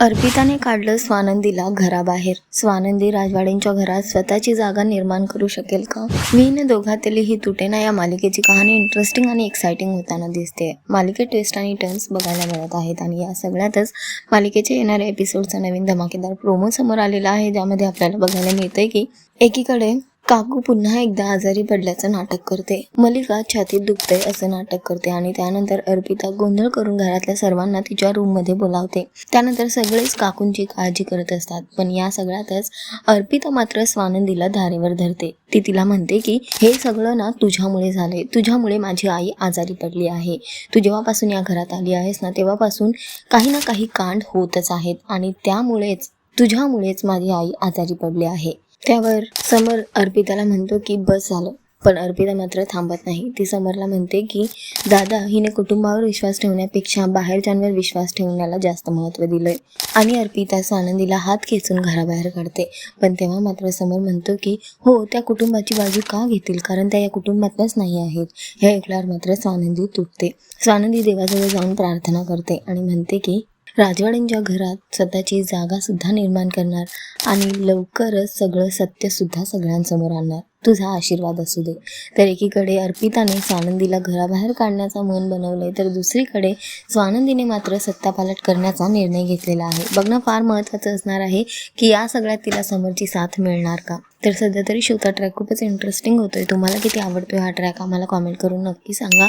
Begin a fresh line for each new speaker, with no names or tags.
अर्पिताने काढलं स्वानंदीला घराबाहेर. स्वानंदी राजवाड्यांच्या घरात स्वतःची जागा निर्माण करू शकेल का? मी न दोघातली ही तुटेना या मालिकेची कहाणी इंटरेस्टिंग आणि एक्साइटिंग होताना दिसते. मालिकेत ट्विस्ट आणि टर्न्स बघायला मिळत आहेत आणि या सगळ्यातच मालिकेचे येणाऱ्या एपिसोडचा नवीन धमाकेदार प्रोमो समोर आलेला आहे. ज्यामध्ये आपल्याला बघायला मिळतंय की एकीकडे काकू पुन्हा एकदा आजारी पडल्याचं नाटक करते. मलिका छातीत दुखते असं नाटक करते आणि त्यानंतर अर्पिता गोंधळ करून घरातल्या सर्वांना तिच्या रूममध्ये बोलावते. त्यानंतर सगळेच काकूंची काळजी करत असतात पण या सगळ्यातच अर्पिता मात्र स्वानंदीला धारेवर धरते. ती तिला म्हणते की हे सगळं ना तुझ्यामुळे झालंय. तुझ्यामुळे माझी आई आजारी पडली आहे. तू जेव्हापासून या घरात आली आहेस ना तेव्हापासून काही ना काही कांड होतच आहेत आणि त्यामुळेच तुझ्यामुळेच माझी आई आजारी पडली आहे. त्यावर समर अर्पिताला म्हणतो की बस झालं. पण अर्पिता मात्र थांबत नाही. ती समरला म्हणते की दादा हिने कुटुंबावर विश्वास ठेवण्यापेक्षा बाहेरच्यांवर विश्वास ठेवण्याला जास्त महत्त्व दिलंय. आणि अर्पिता सानंदीला हात खेचून घराबाहेर काढते. पण तेव्हा मात्र समर म्हणतो की हो त्या कुटुंबाची बाजू का घेतील? कारण त्या या कुटुंबातल्याच नाही आहेत. हे ऐकल्यावर मात्र स्वानंदी तुटते. स्वानंदी देवाजवळ जाऊन प्रार्थना करते आणि म्हणते की राजवाड्यांच्या घरात स्वतःची जागासुद्धा निर्माण करणार आणि लवकरच सगळं सत्यसुद्धा सगळ्यांसमोर आणणार. तुझा आशीर्वाद असू दे. तर एकीकडे अर्पिताने स्वानंदीला घराबाहेर काढण्याचा मन बनवलंय तर दुसरीकडे स्वानंदीने मात्र सत्तापालट करण्याचा निर्णय घेतलेला आहे. बघणं फार महत्त्वाचं असणार आहे की या सगळ्यात तिला समोरची साथ मिळणार का? तर सध्या तरी शिवता ट्रॅक खूपच इंटरेस्टिंग होतोय. तुम्हाला किती आवडतोय हा ट्रॅक आम्हाला कॉमेंट करून नक्की सांगा.